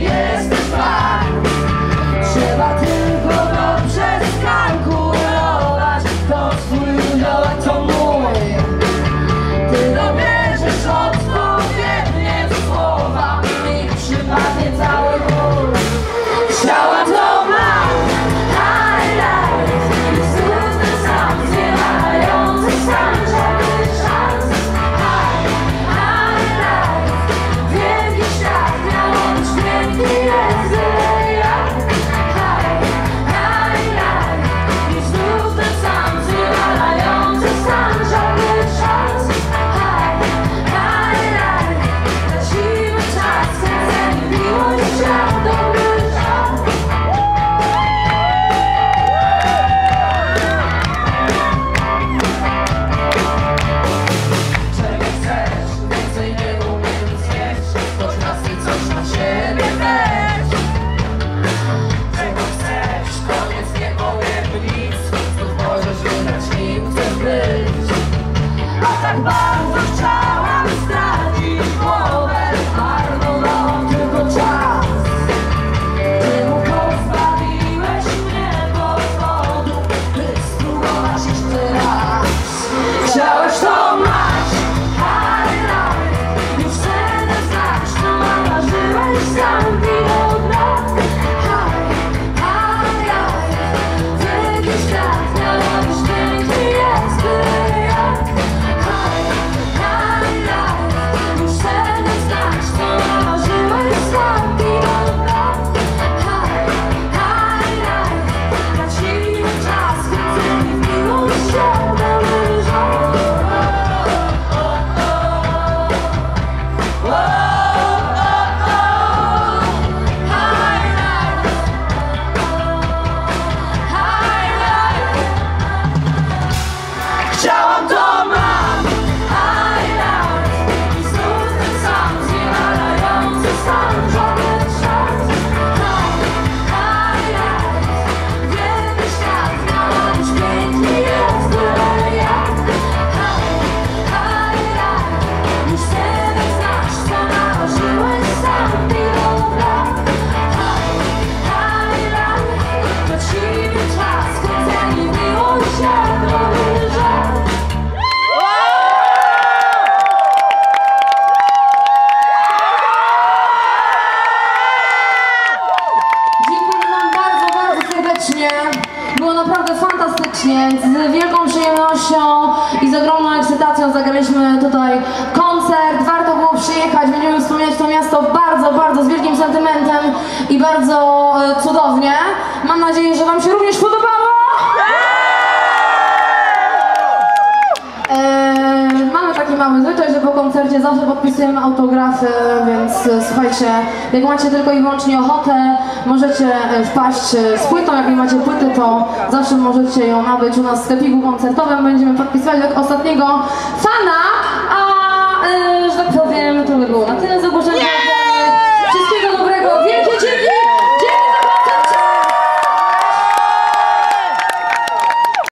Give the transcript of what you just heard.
yes. Hashem. serdecznie. Z wielką przyjemnością i z ogromną ekscytacją zagraliśmy tutaj koncert. Warto było przyjechać. Będziemy wspominać to miasto bardzo, bardzo z wielkim sentymentem i bardzo e, cudownie. Mam nadzieję, że Wam się również podobało. E, mamy taki mały zwyczaj, gdzie zawsze podpisujemy autografy, więc e, słuchajcie, jak macie tylko i wyłącznie ochotę, możecie e, wpaść e, z płytą, jak nie macie płyty, to zawsze możecie ją nabyć u nas w sklepiku koncertowym, będziemy podpisywać jak ostatniego fana.